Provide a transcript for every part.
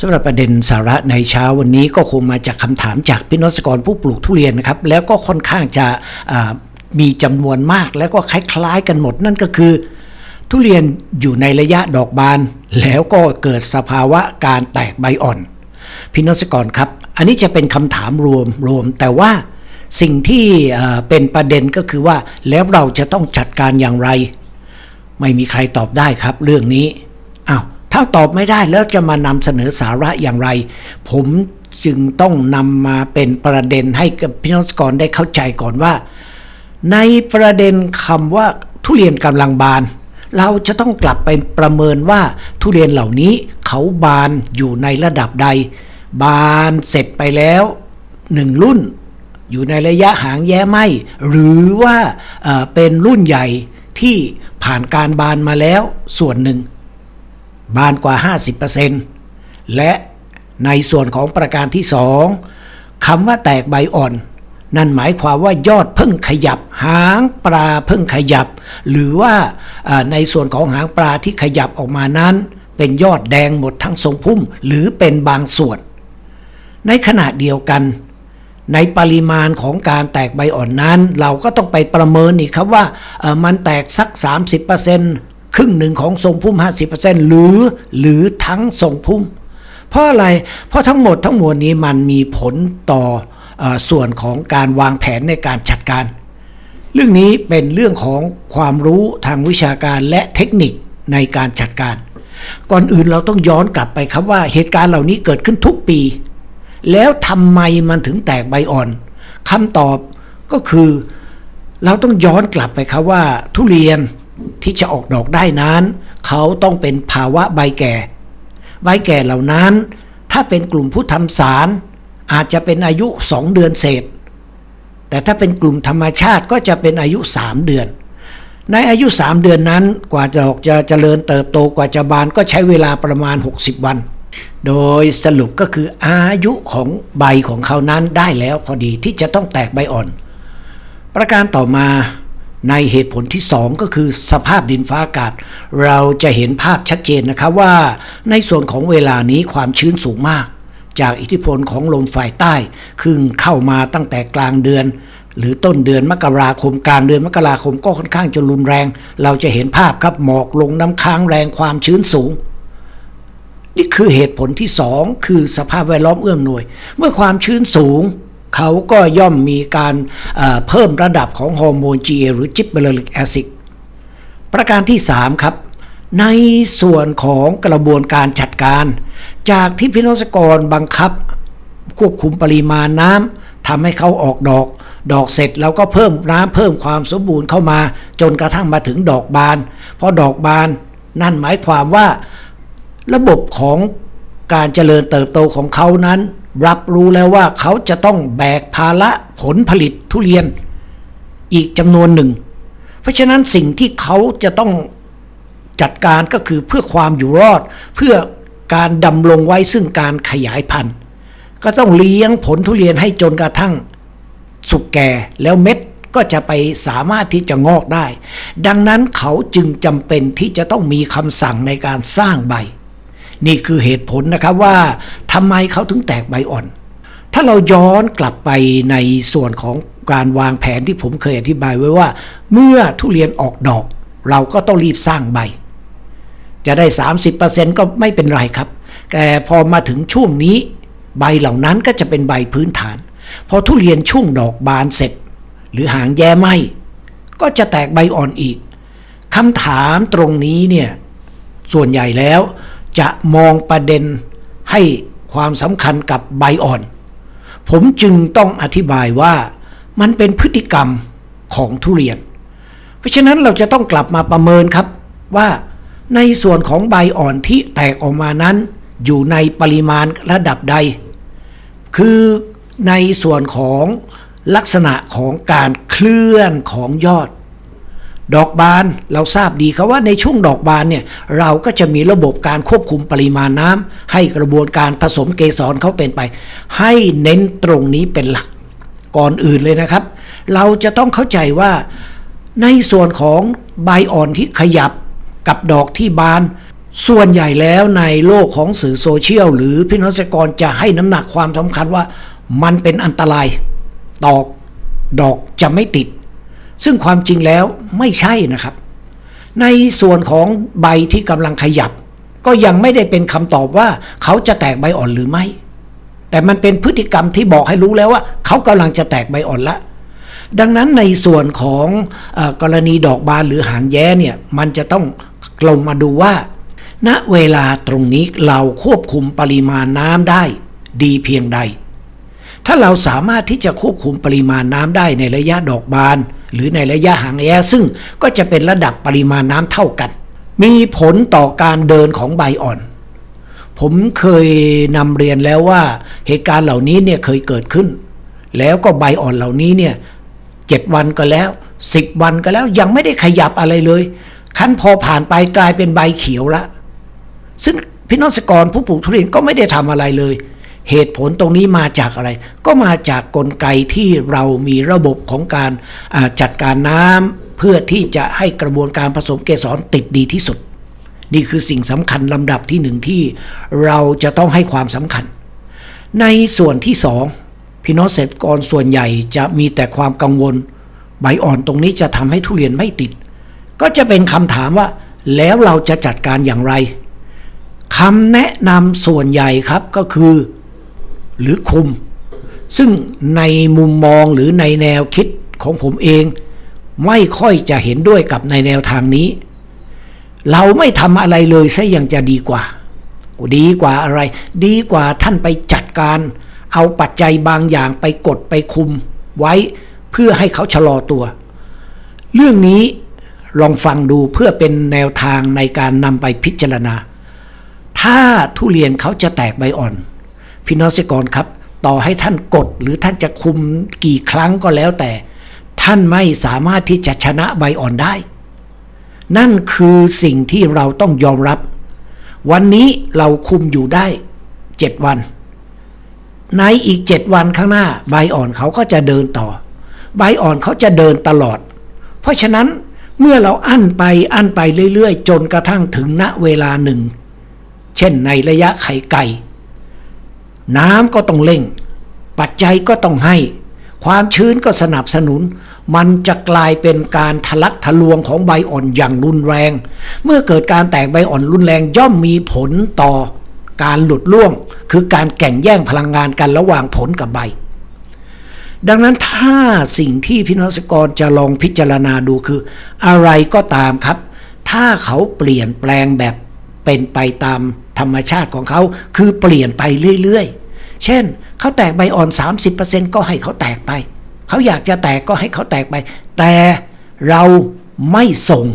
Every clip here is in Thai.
สำหรับประเด็นสาระในเช้าวันนี้ก็คงมาจากคำถามจากพี่นสกรผู้ปลูกทุเรียนนะครับ แล้วก็ค่อนข้างจะมีจำนวนมากแล้วก็คล้ายๆกันหมดนั่นก็คือ ทุเรียนอยู่ในระยะดอกบาน แล้วก็เกิดสภาวะการแตกใบอ่อน พี่นสกรครับ อันนี้จะเป็นคำถามรวมรวมแต่ว่าสิ่งที่เอ่อเป็นประเด็นก็คือว่าแล้วเราจะต้องจัดการอย่างไร ไม่มีใครตอบได้ครับเรื่องนี้อ้าว ถ้าตอบไม่ได้แล้วจะมานำเสนอสาระอย่างไร ผมจึงต้องนำมาเป็นประเด็นให้กับพี่น้องสกรได้เข้าใจก่อนว่า ในประเด็นคำว่าทุเรียนกำลังบาน เราจะต้องกลับไปประเมินว่าทุเรียนเหล่านี้เขาบานอยู่ในระดับใด บานเสร็จไปแล้วหนึ่งรุ่น อยู่ในระยะหางแย้ไหมหรือว่าเอ่อเป็นรุ่นใหญ่ที่ผ่านการบานมาแล้วส่วนหนึ่ง บานกว่า 50%และในส่วนของประการที่สองคำว่าแตกใบอ่อน นั่นหมายความว่ายอดเพิ่งขยับ หางปลาเพิ่งขยับ หรือว่าในส่วนของหางปลาที่ขยับออกมานั้น เป็นยอดแดงหมดทั้งทรงพุ่ม หรือเป็นบางส่วน ในขณะเดียวกัน ในปริมาณของการแตกใบอ่อนนั้น เราก็ต้องไปประเมินอีกครับว่ามันแตกสัก 30% ครึ่งหนึ่งของทรงพุ่ม 50%หรือหรือทั้งทรงพุ่ม เพราะอะไร เพราะทั้งหมดทั้งมวลนี้มันมีผลต่ออส่วนของการวางแผนในการจัดการ เรื่องนี้เป็นเรื่องของความรู้ทางวิชาการและเทคนิคในการจัดการ ก่อนอื่นเราต้องย้อนกลับไปครับว่าเหตุการณ์เหล่านี้เกิดขึ้นทุกปี แล้วทำไมมันถึงแตกใบอ่อนคำตอบก็คือเราต้องย้อนกลับไปครับว่าทุเรียน ที่จะออกดอกได้นั้น เขาต้องเป็นภาวะใบแก่ ใบแก่เหล่านั้น ถ้าเป็นกลุ่มผู้ทำสาร อาจจะเป็นอายุ2เดือนเศษ แต่ถ้าเป็นกลุ่มธรรมชาติก็จะเป็นอายุ3เดือน ในอายุ 3 เดือนนั้นกว่าดอกจะเจริญเติบโตกว่าจะบานก็ใช้เวลาประมาณ 60 วัน โดยสรุปก็คืออายุของใบของเขานั้นได้แล้วพอดีที่จะต้องแตกใบอ่อน ประการต่อมา ในเหตุผลที่ 2 ก็คือสภาพดินฟ้าอากาศ เราจะเห็นภาพชัดเจนนะครับว่า ในส่วนของเวลานี้ความชื้นสูงมาก จากอิทธิพลของลมฝ่ายใต้คือเข้ามาตั้งแต่กลางเดือน หรือต้นเดือนมกราคมกลางเดือนมกราคมก็ค่อนข้างจะรุนแรง เราจะเห็นภาพครับหมอกลงน้ำค้างแรงความชื้นสูงนี่คือเหตุผลที่สองคือสภาพแวดล้อมเอื้อมหน่วย เมื่อความชื้นสูง เขาก็ย่อมมีการเพิ่มระดับของฮอร์โมน GA หรือจิบเบอร์ลิกแอซิดประการที่ 3 ครับ ในส่วนของกระบวนการจัดการ จากที่พินสกรบังคับ ควบคุมปริมาณน้ำทำให้เขาออกดอก ดอกเสร็จแล้วก็เพิ่มน้ำเพิ่มความสมบูรณ์เข้ามา จนกระทั่งมาถึงดอกบานพอดอกบานนั่นหมายความว่าระบบของการเจริญเติบโตของเขานั้น รับรู้แล้วว่าเขาจะต้องแบกภาระผลผลิตทุเรียนอีกจำนวนหนึ่ง เพราะฉะนั้นสิ่งที่เขาจะต้องจัดการก็คือเพื่อความอยู่รอด เพื่อการดำรงไว้ซึ่งการขยายพันธุ์ ก็ต้องเลี้ยงผลทุเรียนให้จนกระทั่งสุกแก่แล้วเม็ดก็จะไปสามารถที่จะงอกได้ ดังนั้นเขาจึงจำเป็นที่จะต้องมีคำสั่งในการสร้างใบ นี่คือเหตุผลนะครับว่าทำไมเขาถึงแตกใบอ่อน ถ้าเราย้อนกลับไปในส่วนของการวางแผนที่ผมเคยอธิบายไว้ว่า เมื่อทุเรียนออกดอก เราก็ต้องรีบสร้างใบ จะได้ 30%ก็ไม่เป็นไรครับ แต่พอมาถึงช่วงนี้ใบเหล่านั้นก็จะเป็นใบพื้นฐาน พอทุเรียนช่วงดอกบานเสร็จ หรือหางแย้ไหมก็จะแตกใบอ่อนอีกคำถามตรงนี้เนี่ยส่วนใหญ่แล้ว จะมองประเด็นให้ความสำคัญกับใบอ่อน ผมจึงต้องอธิบายว่ามันเป็นพฤติกรรมของทุเรียน เพราะฉะนั้นเราจะต้องกลับมาประเมินครับว่าในส่วนของใบอ่อนที่แตกออกมานั้น อยู่ในปริมาณระดับใด คือในส่วนของลักษณะของการเคลื่อนของยอด ดอกบานเราทราบดีครับว่าในช่วงดอกบานเนี่ยเราก็จะมีระบบการควบคุมปริมาณน้ำให้กระบวนการผสมเกสรเขาเป็นไป ให้เน้นตรงนี้เป็นหลักก่อนอื่นเลยนะครับ เราจะต้องเข้าใจว่าในส่วนของใบอ่อนที่ขยับกับดอกที่บาน ส่วนใหญ่แล้วในโลกของสื่อโซเชียลหรือพี่น้องเกษตรกรจะให้น้ำหนักความสำคัญว่ามันเป็นอันตรายดอกดอกจะไม่ติด ซึ่งความจริงแล้วไม่ใช่นะครับ ในส่วนของใบที่กำลังขยับ ก็ยังไม่ได้เป็นคำตอบว่าเขาจะแตกใบอ่อนหรือไม่ แต่มันเป็นพฤติกรรมที่บอกให้รู้แล้วว่า เขากำลังจะแตกใบอ่อนละ ดังนั้นในส่วนของออกรณีดอกบานหรือหางแย้เนี่ยมันจะต้องลงมาดูว่า ณเวลาตรงนี้เราควบคุมปริมาณน้ำได้ ดีเพียงใด ถ้าเราสามารถที่จะควบคุมปริมาณน้ำได้ในระยะดอกบาน หรือในระยะห่างแย้ซึ่งก็จะเป็นระดับปริมาณน้ำเท่ากัน มีผลต่อการเดินของใบอ่อน ผมเคยนำเรียนแล้วว่าเหตุการณ์เหล่านี้เนี่ยเคยเกิดขึ้น แล้วก็ใบอ่อนเหล่านี้เนี่ยเจ็ดวันก็แล้วสิบวันก็แล้วยังไม่ได้ขยับอะไรเลยคันพอผ่านไปกลายเป็นใบเขียวละ ซึ่งพี่น้องเกษตรกรผู้ปลูกทุเรียนก็ไม่ได้ทำอะไรเลย เหตุผลตรงนี้มาจากอะไร ก็มาจากกลไกที่เรามีระบบของการจัดการน้ำเพื่อที่จะให้กระบวนการผสมเกสรติดดีที่สุด นี่คือสิ่งสำคัญลำดับที่หนึ่งที่เราจะต้องให้ความสำคัญ ในส่วนที่สองพี่น้องเกษตรกรส่วนใหญ่จะมีแต่ความกังวล ใบอ่อนตรงนี้จะทำให้ทุเรียนไม่ติด ก็จะเป็นคำถามว่า แล้วเราจะจัดการอย่างไรคำแนะนำส่วนใหญ่ครับก็คือ หรือคุม ซึ่งในมุมมองหรือในแนวคิดของผมเอง ไม่ค่อยจะเห็นด้วยกับในแนวทางนี้ เราไม่ทำอะไรเลยซะยังจะดีกว่า ดีกว่าอะไร ดีกว่าท่านไปจัดการ เอาปัจจัยบางอย่างไปกดไปคุมไว้เพื่อให้เขาชะลอตัว เรื่องนี้ลองฟังดูเพื่อเป็นแนวทางในการนำไปพิจารณา ถ้าทุเรียนเขาจะแตกใบอ่อน พี่น้องเกษตรกรครับ ต่อให้ท่านกดหรือท่านจะคุมกี่ครั้งก็แล้วแต่ ท่านไม่สามารถที่จะชนะใบอ่อนได้ นั่นคือสิ่งที่เราต้องยอมรับ วันนี้เราคุมอยู่ได้เจ็ดวัน ในอีกเจ็ดวันข้างหน้า ใบอ่อนเขาก็จะเดินต่อ ใบอ่อนเขาจะเดินตลอด เพราะฉะนั้นเมื่อเราอั้นไปอั้นไปเรื่อยๆ จนกระทั่งถึงณเวลาหนึ่ง เช่นในระยะไข่ไก่ น้ำก็ต้องเร่ง ปัจจัยก็ต้องให้ ความชื้นก็สนับสนุน มันจะกลายเป็นการทะลักทะลวงของใบอ่อนอย่างรุนแรง เมื่อเกิดการแตกใบอ่อนรุนแรงย่อมมีผลต่อการหลุดล่วง คือการแข่งแย่งพลังงานกันระหว่างผลกับใบ ดังนั้นถ้าสิ่งที่พี่น้องเกษกรจะลองพิจารณาดูคือ อะไรก็ตามครับ ถ้าเขาเปลี่ยนแปลงแบบเป็นไปตาม ธรรมชาติของเขาคือเปลี่ยนไปเรื่อยๆ เช่นเขาแตกใบอ่อน 30%ก็ให้เขาแตกไป เขาอยากจะแตกก็ให้เขาแตกไป แต่เราไม่ส่ง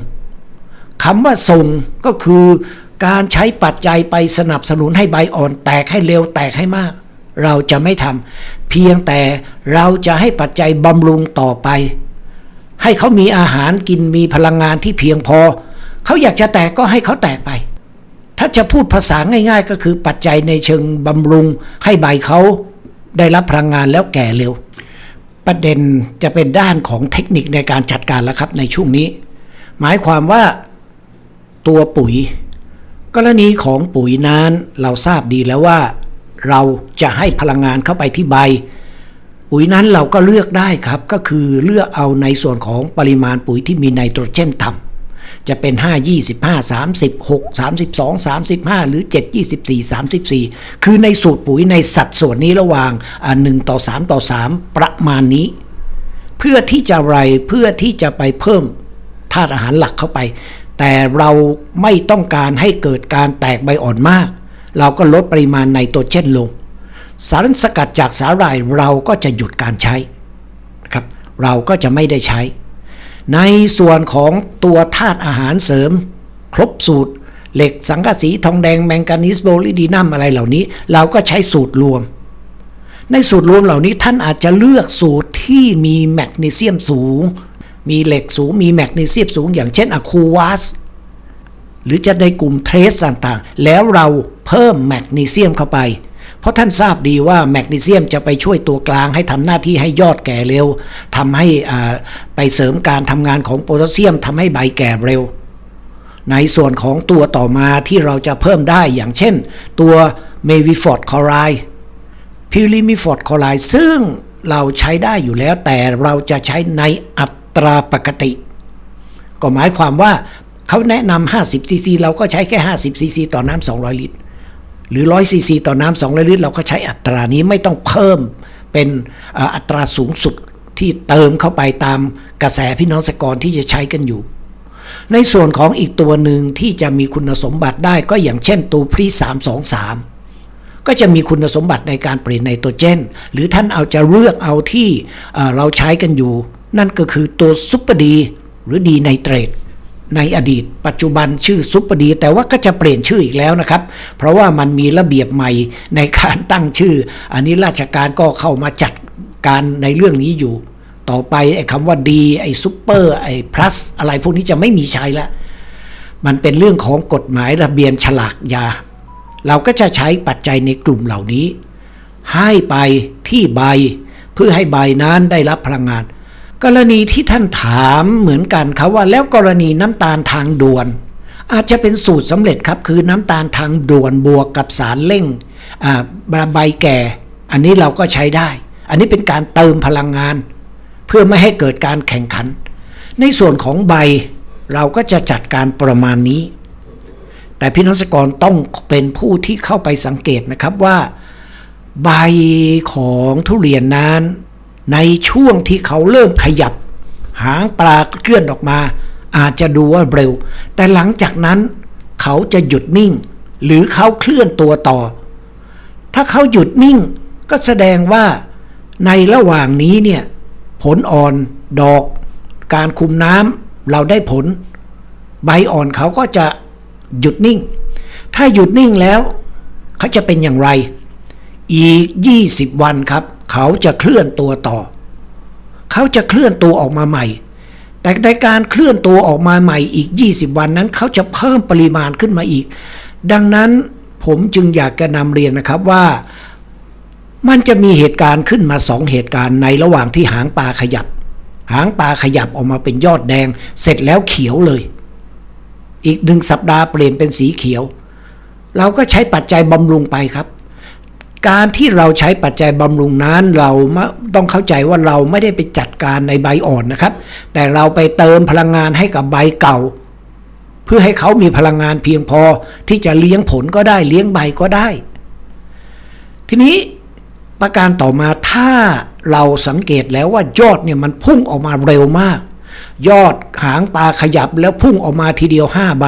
คำว่าส่งก็คือการใช้ปัจจัยไปสนับสนุนให้ใบอ่อนแตกให้เร็วแตกให้มาก เราจะไม่ทำเพียงแต่เราจะให้ปัจจัยบำรุงต่อไป ให้เขามีอาหารกินมีพลังงานที่เพียงพอ เขาอยากจะแตกก็ให้เขาแตกไป ถ้าจะพูดภาษาง่าย ๆ ก็คือปัจจัยในเชิงบำรุงให้ใบเขาได้รับพลังงานแล้วแก่เร็ว ประเด็นจะเป็นด้านของเทคนิคในการจัดการแล้วครับในช่วงนี้ หมายความว่าตัวปุ๋ย กรณีของปุ๋ยนั้นเราทราบดีแล้วว่า เราจะให้พลังงานเข้าไปที่ใบ ปุ๋ยนั้นเราก็เลือกได้ครับก็คือเลือกเอาในส่วนของปริมาณปุ๋ยที่มีไนโตรเจนต่ำ จะเป็น 5 25 36 32 35 หรือ 7 24 34 คือในสูตรปุ๋ยในสัดส่วนนี้ระหว่าง 1 ต่อ 3 ต่อ 3 ประมาณนี้ เพื่อที่จะอะไรเพื่อที่จะไปเพิ่มธาตุอาหารหลักเข้าไป แต่เราไม่ต้องการให้เกิดการแตกใบอ่อนมาก เราก็ลดปริมาณไนโตรเจนลง สารสกัดจากสาหร่ายเราก็จะหยุดการใช้ครับเราก็จะไม่ได้ใช้ ในส่วนของตัวธาตุอาหารเสริม ครบสูตร เหล็กสังกะสีทองแดงแมงกานีสโบลิดีนัมอะไรเหล่านี้ เราก็ใช้สูตรรวม ในสูตรรวมเหล่านี้ท่านอาจจะเลือกสูตรที่มีแมกนีเซียมสูง มีเหล็กสูงมีแมกนีเซียมสูง อย่างเช่นอะคูวาสหรือจะในกลุ่มเทรสต่างๆ แล้วเราเพิ่มแมกนีเซียมเข้าไป เพราะท่านทราบดีว่าแมกนีเซียมจะไปช่วยตัวกลางให้ทำหน้าที่ให้ยอดแก่เร็วทำให้อ่าไปเสริมการทำงานของโพแทสเซียมทำให้ใบแก่เร็ว ในส่วนของตัวต่อมาที่เราจะเพิ่มได้อย่างเช่น ตัวเมวิฟอร์ดคอไรพิลิมิฟอร์ดคอไรซึ่งเราใช้ได้อยู่แล้วแต่เราจะใช้ในอัตราปกติ ก็หมายความว่าเขาแนะนำ50ซีซีเราก็ใช้แค่50ซีซีต่อน้ำ200 ลิตร หรือ100ซีซีต่อน้ำ200ลิตร เราก็ใช้อัตรานี้ไม่ต้องเพิ่มเป็นอัตราสูงสุดที่เติมเข้าไปตามกระแสพี่น้องสกรที่จะใช้กันอยู่ ในส่วนของอีกตัวหนึ่งที่จะมีคุณสมบัติได้ก็อย่างเช่นตัวพรี323 ก็จะมีคุณสมบัติในการเปลี่ยนไนโตรเจน หรือท่านเอาจะเลือกเอาที่เอ่อเราใช้กันอยู่ นั่นก็คือตัวซุปเปอร์ดีหรือดีไนเตรต ในอดีต ปัจจุบันชื่อซุปเปอร์ดี แต่ว่าก็จะเปลี่ยนชื่ออีกแล้วนะครับ เพราะว่ามันมีระเบียบใหม่ในการตั้งชื่อ อันนี้ราชการก็เข้ามาจัดการในเรื่องนี้อยู่ ต่อไปไอ้คำว่าดีไอ้ซุปเปอร์ไอ้พลัสอะไรพวกนี้จะไม่มีใช้ละมันเป็นเรื่องของกฎหมายระเบียนฉลากยา เราก็จะใช้ปัจจัยในกลุ่มเหล่านี้ ให้ไปที่ใบเพื่อให้ใบนั้นได้รับพลังงาน กรณีที่ท่านถามเหมือนกันครับว่าแล้วกรณีน้ำตาลทางด่วน อาจจะเป็นสูตรสำเร็จครับ คือน้ำตาลทางด่วนบวกกับสารเร่งใบแก่ อันนี้เราก็ใช้ได้ อันนี้เป็นการเติมพลังงาน เพื่อไม่ให้เกิดการแข่งขัน ในส่วนของใบเราก็จะจัดการประมาณนี้ แต่พี่น้องเกษตรกรต้องเป็นผู้ที่เข้าไปสังเกตนะครับว่า ใบของทุเรียนนั้น ในช่วงที่เขาเริ่มขยับ หางปลาเคลื่อนออกมา อาจจะดูว่าเร็ว แต่หลังจากนั้น เขาจะหยุดนิ่ง หรือเขาเคลื่อนตัวต่อ ถ้าเขาหยุดนิ่งก็แสดงว่าในระหว่างนี้เนี่ย ผลอ่อนดอก การคุมน้ำเราได้ผล ใบอ่อนเขาก็จะหยุดนิ่ง ถ้าหยุดนิ่งแล้ว เขาจะเป็นอย่างไร อีก 20 วันครับ เขาจะเคลื่อนตัวต่อ เขาจะเคลื่อนตัวออกมาใหม่ แต่ในการเคลื่อนตัวออกมาใหม่อีก 20 วันนั้น เขาจะเพิ่มปริมาณขึ้นมาอีก ดังนั้นผมจึงอยากจะนำเรียนนะครับว่า มันจะมีเหตุการณ์ขึ้นมาสองเหตุการณ์ในระหว่างที่หางปลาขยับ หางปลาขยับออกมาเป็นยอดแดง เสร็จแล้วเขียวเลย อีกหนึ่งสัปดาห์เปลี่ยนเป็นสีเขียว เราก็ใช้ปัจจัยบำรุงไปครับ การที่เราใช้ปัจจัยบำรุงนั้นเราต้องเข้าใจว่าเราไม่ได้ไปจัดการในใบอ่อนนะครับ แต่เราไปเติมพลังงานให้กับใบเก่า เพื่อให้เขามีพลังงานเพียงพอที่จะเลี้ยงผลก็ได้เลี้ยงใบก็ได้ ทีนี้ประการต่อมาถ้าเราสังเกตแล้วว่ายอดเนี่ยมันพุ่งออกมาเร็วมาก ยอดหางปลาขยับแล้วพุ่งออกมาทีเดียวห้าใบ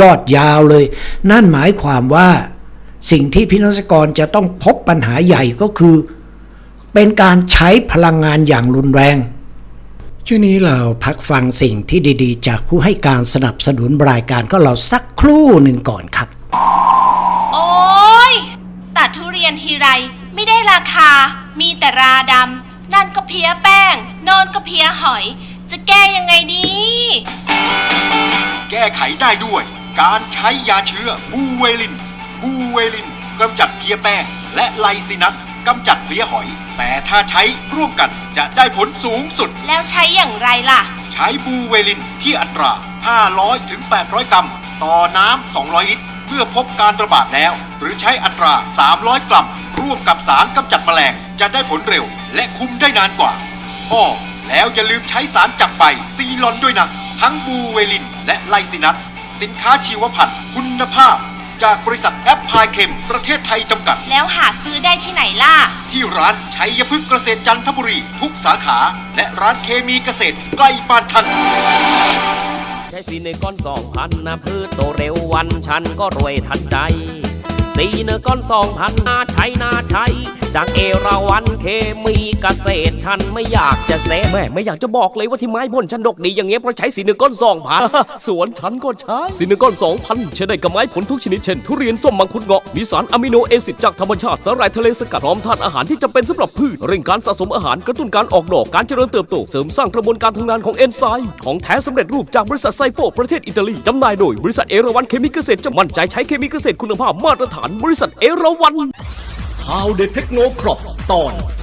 ยอดยาวเลย นั่นหมายความว่า สิ่งที่พินักกรจะต้องพบปัญหาใหญ่ก็คือ เป็นการใช้พลังงานอย่างรุนแรงช่วงนี้เราพักฟังสิ่งที่ดีๆ จากผู้ให้การสนับสนุนรายการก็เราสักครู่หนึ่งก่อนครับ โอ้ยตัดทุเรียนทีไรไม่ได้ราคา มีแต่ราดำนั่นก็เพี้ยแป้งโนอนก็เพี้ยหอย จะแก้ยังไงดี แก้ไขได้ด้วย การใช้ยาเชื้อบูเวลิน บูเวลินกำจัดเพลี้ยแป้ง และไลซินัสกำจัดเพลี้ยหอย แต่ถ้าใช้ร่วมกันจะได้ผลสูงสุด แล้วใช้อย่างไรล่ะ ใช้บูเวลินที่อัตรา 500 ถึง 800 กรัม ต่อน้ำ 200 ลิตร เพื่อพบการระบาดแล้ว หรือใช้อัตรา 300 กรัม ร่วมกับสารกำจัดแมลง จะได้ผลเร็ว และคุมได้นานกว่าอ้อแล้วอย่าลืมใช้สารจักรใบซีลอนด้วยนะ ทั้งบูเวลินและไลซินัสสินค้าชีวพันธุ์คุณภาพ จากบริษัทแอปพลายเคมประเทศไทยจำกัด แล้วหาซื้อได้ที่ไหนล่ะ ที่ร้านชัยพฤกษ์เกษตรจันทบุรีทุกสาขา และร้านเคมีเกษตรใกล้บ้านท่านใช้สีในก้อนสองพันนะพืชโตเร็ววันฉันก็รวยทันใจ สีเนก้อนสองพันนาใช้นาใช้จากเอราวันเคมีเกษตรฉันไม่อยากจะเซแม่ไม่อยากจะบอกเลยว่าที่ไม้บนฉันดกดีอย่างเงี้ยเพราะใช้สีเนก้อนสองพันสวนฉันก็ใช้สีเนก้อนสองพันใช้ได้กับไม้ผลทุกชนิดเช่น ทุเรียนส้มมังคุดเงาะมีสารอะมิโนแอซิดจากธรรมชาติสาหร่ายทะเลสกัดพร้อมธาตุอาหารที่จำเป็นสำหรับพืชเร่งการสะสมอาหารกระตุ้นการออกดอกการเจริญเติบโตเสริมสร้างกระบวนการทำงานของเอนไซม์ของแท้สำเร็จรูปจากบริษัทไซโฟประเทศอิตาลีจำหน่ายโดยบริษัทเอราวันเคมีเกษตรจะมั่นใจใช้เคมีเกษตรคุณภาพมาตรฐานบริษัทเอราวัน ข่าวเด็ดเทคโนครอบตอน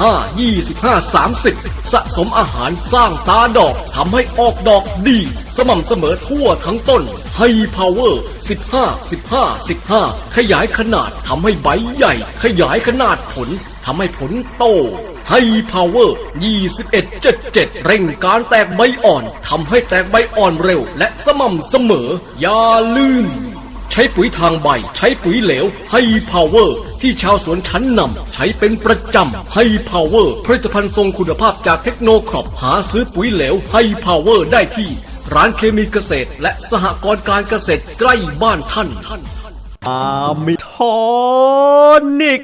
5 25 30 สะสมอาหารสร้างตาดอกทำให้ออกดอกดี สม่ำเสมอทั่วทั้งต้นไฮพาวเวอร์ 15 15 15 ขยายขนาดทำให้ใบใหญ่ ขยายขนาดผลทำให้ผลโตไฮพาวเวอร์ 21 77 เร่งการแตกใบอ่อน ทำให้แตกใบอ่อนเร็ว และสม่ำเสมอ อย่าลืม ใช้ปุ๋ยทางใบ ใช้ปุ๋ยเหลวไฮพาวเวอร์ที่ชาวสวนชั้นนำใช้เป็นประจำไฮพาวเวอร์ผลิตภัณฑ์ทรงคุณภาพจากเทคโนครอปหาซื้อปุ๋ยเหลวไฮพาวเวอร์ได้ที่ ร้านเคมีเกษตร และสหกรณ์การเกษตรใกล้บ้านท่านอามิโทนิก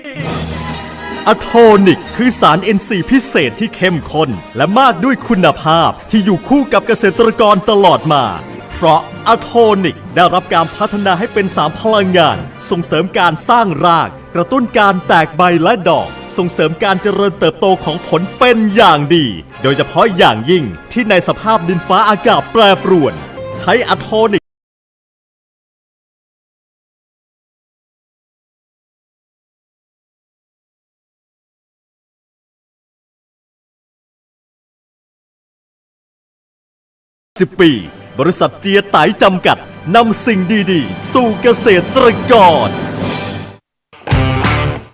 อะโทนิก คือสาร NC พิเศษที่เข้มข้นและมากด้วยคุณภาพที่อยู่คู่กับเกษตรกรตลอดมา เพราะอะโทนิกได้รับการพัฒนาให้เป็นสารพลังงาน ส่งเสริมการสร้างราก กระตุ้นการแตกใบและดอก ส่งเสริมการเจริญเติบโตของผลเป็นอย่างดี โดยเฉพาะอย่างยิ่งที่ในสภาพดินฟ้าอากาศแปรปรวน ใช้อะโทนิก10 ปี บริษัทเจียไตจำกัดนำสิ่งดีๆ สู่เกษตรกร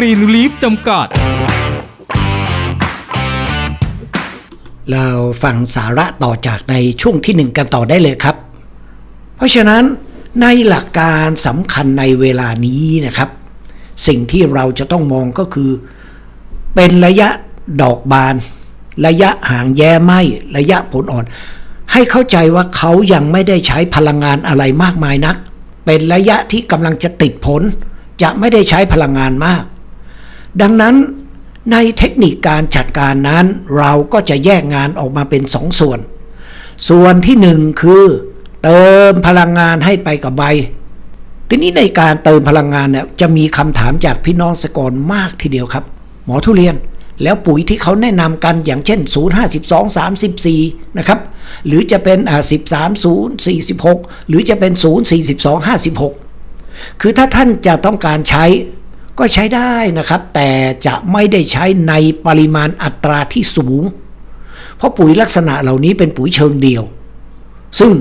กรีนลีฟจำกัด เราฟังสาระต่อจากในช่วงที่หนึ่งกันต่อได้เลยครับ เพราะฉะนั้นในหลักการสำคัญในเวลานี้นะครับ สิ่งที่เราจะต้องมองก็คือ เป็นระยะดอกบาน ระยะห่างแย้ไหมระยะผลอ่อน ให้เข้าใจว่าเขายังไม่ได้ใช้พลังงานอะไรมากมายนัก เป็นระยะที่กำลังจะติดผล จะไม่ได้ใช้พลังงานมาก ดังนั้นในเทคนิคการจัดการนั้น เราก็จะแยกงานออกมาเป็นสองส่วน ส่วนที่หนึ่งคือเติมพลังงานให้ไปกับใบ ทีนี้ในการเติมพลังงานเนี่ยจะมีคำถามจากพี่น้องสกรมากทีเดียวครับ หมอทุเรียนแล้วปุ๋ยที่เขาแนะนำกันอย่างเช่น 052 34 นะครับ หรือจะเป็นอ่า13 0 46 หรือจะเป็น 0 42 56 คือถ้าท่านจะต้องการใช้ ก็ใช้ได้นะครับ แต่จะไม่ได้ใช้ในปริมาณอัตราที่สูง เพราะปุ๋ยลักษณะเหล่านี้เป็นปุ๋ยเชิงเดียว ซึ่ง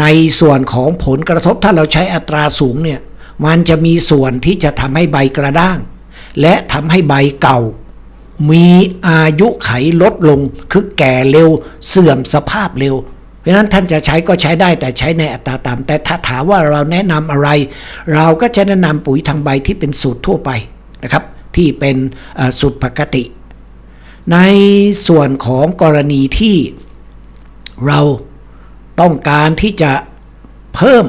ในส่วนของผลกระทบถ้าเราใช้อัตราสูงเนี่ยมันจะมีส่วนที่จะทำให้ใบกระด้าง และทำให้ใบเก่า มีอายุไขลดลงคือแก่เร็ว เสื่อมสภาพเร็ว เพราะนั้นท่านจะใช้ก็ใช้ได้แต่ใช้ในอัตราต่ำแต่ถ้าถามว่าเราแนะนำอะไร เราก็จะแนะนำปุ๋ยทางใบที่เป็นสูตรทั่วไปนะครับ ที่เป็นสูตรปกติ ในส่วนของกรณีที่เราต้องการที่จะเพิ่ม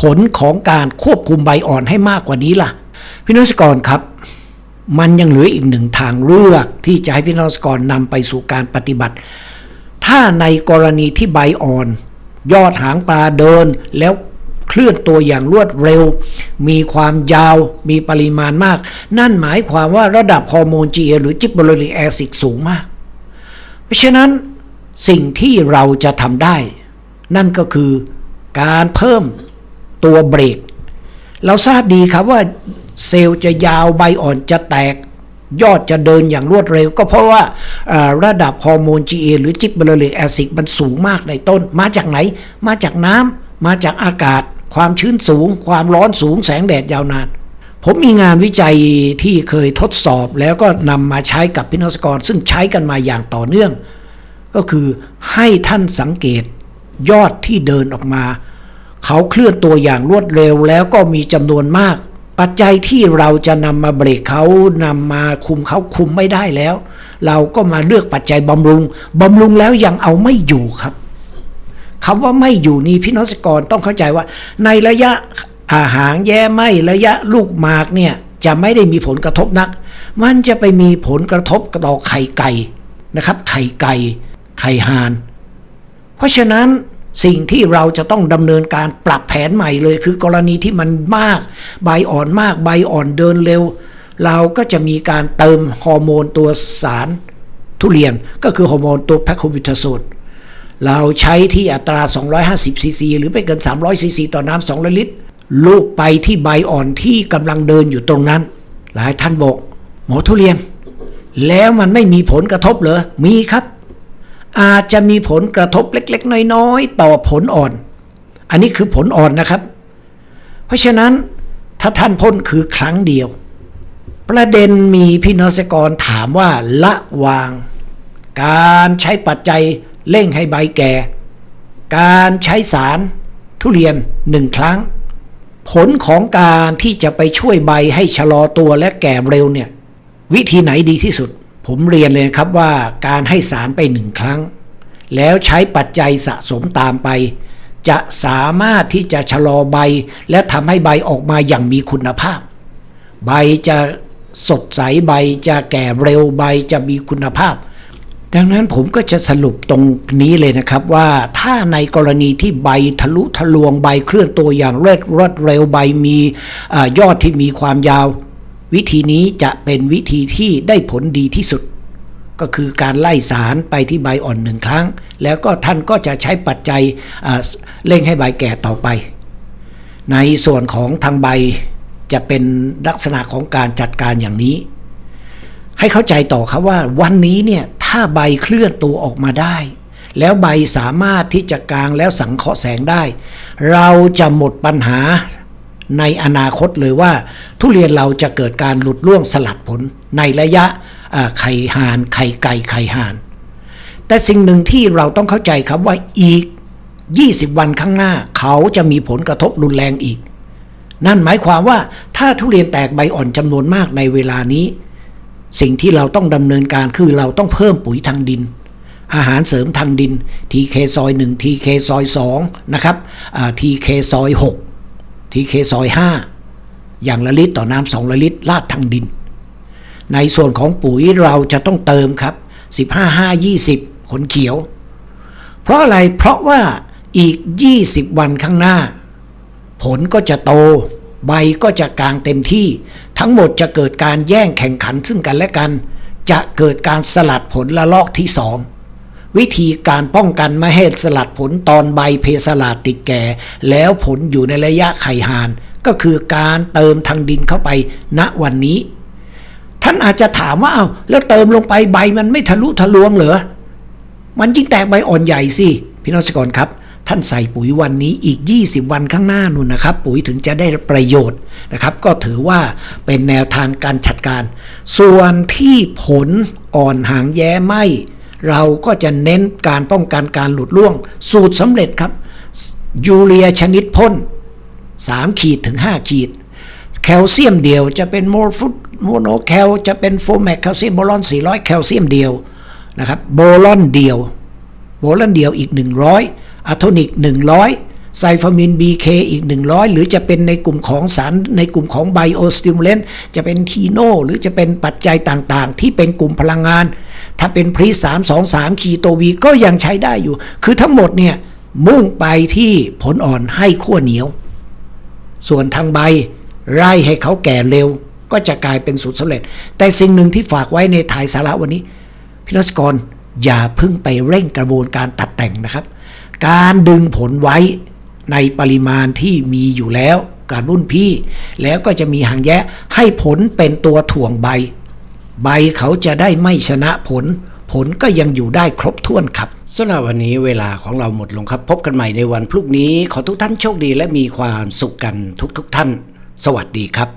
ผลของการควบคุมใบอ่อนให้มากกว่านี้ล่ะ พี่นสกรครับ มันยังเหลืออีกหนึ่งทางเลือกที่จะให้พี่นสกรนำไปสู่การปฏิบัติ ถ้าในกรณีที่ใบอ่อน ยอดหางปลาเดินแล้วเคลื่อนตัวอย่างรวดเร็ว มีความยาว มีปริมาณมาก นั่นหมายความว่าระดับฮอร์โมน GA หรือจิบเบอริกแอซิดสูงมาก เพราะฉะนั้นสิ่งที่เราจะทำได้ นั่นก็คือการเพิ่มตัวเบรก เราทราบดีครับว่าเซลล์จะยาวใบอ่อนจะแตก ยอดจะเดินอย่างรวดเร็ว ก็เพราะว่าระดับฮอร์โมน GA หรือจิบเบอริกแอซิดมันสูงมากในต้น มาจากไหน มาจากน้ำมาจากอากาศ ความชื้นสูง ความร้อนสูงแสงแดดยาวนาน ผมมีงานวิจัยที่เคยทดสอบแล้วก็นำมาใช้กับพี่น้องเกรกร ซึ่งใช้กันมาอย่างต่อเนื่อง ก็คือให้ท่านสังเกตยอดที่เดินออกมา เขาเคลื่อนตัวอย่างรวดเร็วแล้วก็มีจำนวนมาก ปัจจัยที่เราจะนำมาเบรกเขานำมาคุมเขาคุมไม่ได้แล้ว เราก็มาเลือกปัจจัยบำรุงบำรุงแล้วยังเอาไม่อยู่ครับคำว่าไม่อยู่นี่พี่น้องเกรต้องเข้าใจว่า ในระยะอาหารแย่ไหมระยะลูกหมากเนี่ยจะไม่ได้มีผลกระทบนัก มันจะไปมีผลกระทบต่อไข่ไก่นะครับ ไข่ไก่ ไข่ห่าน เพราะฉะนั้น สิ่งที่เราจะต้องดำเนินการปรับแผนใหม่เลย คือกรณีที่มันมาก ใบอ่อนมากใบอ่อนเดินเร็ว เราก็จะมีการเติมฮอร์โมนตัวสารทุเรียนก็คือฮอร์โมนตัวแพคโคบิทาโซนเราใช้ที่อัตรา 250 ซีซี หรือไปเกิน 300 ซีซี ต่อน้ำ200ลิตร ลูกไปที่ใบอ่อนที่กำลังเดินอยู่ตรงนั้น หลายท่านบอก หมอทุเรียน แล้วมันไม่มีผลกระทบเหรอ มีครับ อาจจะมีผลกระทบเล็ก ๆ น้อย ๆ ต่อผลอ่อน อันนี้คือผลอ่อนนะครับ เพราะฉะนั้นถ้าท่านพ่นคือครั้งเดียว ประเด็นมีพี่น้องเกรกรถามว่าละวาง การใช้ปัจจัยเร่งให้ใบแก่ การใช้สารทุเรียนหนึ่งครั้ง ผลของการที่จะไปช่วยใบให้ชะลอตัวและแก่เร็วเนี่ย วิธีไหนดีที่สุด ผมเรียนเลยครับว่าการให้สารไปหนึ่งครั้ง แล้วใช้ปัจจัยสะสมตามไป จะสามารถที่จะชะลอใบ และทำให้ใบออกมาอย่างมีคุณภาพ ใบจะสดใสใบจะแก่เร็วใบจะมีคุณภาพ ดังนั้นผมก็จะสรุปตรงนี้เลยนะครับว่าถ้าในกรณีที่ใบทะลุทะลวงใบเคลื่อนตัวอย่างรวดรวดเร็วใบมีอยอดที่มีความยาว วิธีนี้จะเป็นวิธีที่ได้ผลดีที่สุด ก็คือการไล่สารไปที่ใบอ่อนหนึ่งครั้ง แล้วก็ท่านก็จะใช้ปัจจัยเร่งให้ใบแก่ต่อไป ในส่วนของทางใบจะเป็นลักษณะของการจัดการอย่างนี้ ให้เข้าใจต่อครับว่าวันนี้เนี่ยถ้าใบเคลื่อนตัวออกมาได้ แล้วใบสามารถที่จะกลางแล้วสังเคราะห์แสงได้ เราจะหมดปัญหา ในอนาคตเลยว่า ทุเรียนเราจะเกิดการหลุดร่วงสลัดผลในระยะไข่ห่านไข่ไก่ไข่ห่าน แต่สิ่งหนึ่งที่เราต้องเข้าใจครับว่าอีก 20 วันข้างหน้า เขาจะมีผลกระทบรุนแรงอีก นั่นหมายความว่าถ้าทุเรียนแตกใบอ่อนจำนวนมากในเวลานี้ สิ่งที่เราต้องดำเนินการคือเราต้องเพิ่มปุ๋ยทางดินอาหารเสริมทางดิน TK ซอย1 TK ซอย2นะครับอ่า TK ซอย 6 TK ซอย5อย่างละลิตรต่อน้ำ2ละลิตรลาดทางดิน ในส่วนของปุ๋ยเราจะต้องเติมครับ 15 5 20 ขนเขียว เพราะอะไรเพราะว่าอีก 20 วันข้างหน้า ผลก็จะโต ใบก็จะกลางเต็มที่ ทั้งหมดจะเกิดการแย่งแข่งขันซึ่งกันและกัน จะเกิดการสลัดผลละลอกที่สอง วิธีการป้องกันไม่ให้สลัดผลตอนใบเพสลาดติดแก่ แล้วผลอยู่ในระยะไข่หาน ก็คือการเติมทางดินเข้าไปณวันนี้ ท่านอาจจะถามว่าเอา้าแล้วเติมลงไปใบมันไม่ทะลุทะลวงเหรอ มันยิ่งแตกใบอ่อนใหญ่สิ พี่น้องสกรครับ ท่านใส่ปุ๋ยวันนี้อีก 20 วันข้างหน้านู่นนะครับ ปุ๋ยถึงจะได้ประโยชน์นะครับ ก็ถือว่าเป็นแนวทางการจัดการ ส่วนที่ผลอ่อนหางแย้ไหม เราก็จะเน้นการป้องกันการหลุดล่วง สูตรสำเร็จครับ ยูเรียชนิดพ่น 3 ขีดถึง 5 ขีด แคลเซียมเดียวจะเป็นโมฟุตโมโนแคลจะเป็นโฟแมกแคลเซียมโบรอน 400 แคลเซียมเดียวนะครับโบรอนเดียวโบรอนเดียวอีก 100อะโทนิก 100 ไซฟามิน BK อีก 100 หรือจะเป็นในกลุ่มของสารในกลุ่มของไบโอสติมูเลนจะเป็นทีโนหรือจะเป็นปัจจัยต่างๆ ที่เป็นกลุ่มพลังงาน ถ้าเป็นพรี3 2 3คีโตวีก็ยังใช้ได้อยู่ คือทั้งหมดเนี่ยมุ่งไปที่ผลอ่อนให้ขั้วเหนียว ส่วนทางใบไร่ให้เขาแก่เร็ว ก็จะกลายเป็นสูตรสำเร็จ แต่สิ่งหนึ่งที่ฝากไว้ในถ่ายสาระวันนี้พี่นสกรอย่าเพึ่งไปเร่งกระบวนการตัดแต่งนะครับ การดึงผลไว้ ในปริมาณที่มีอยู่แล้วกับรุ่นพี่ แล้วก็จะมีหางแยะให้ผลเป็นตัวถ่วงใบ ใบเขาจะได้ไม่ชนะผล ผลก็ยังอยู่ได้ครบถ้วนครับสำหรับวันนี้เวลาของเราหมดลงครับ พบกันใหม่ในวันพรุ่งนี้ ขอทุกท่านโชคดีและมีความสุขกันทุกๆทท่าน สวัสดีครับ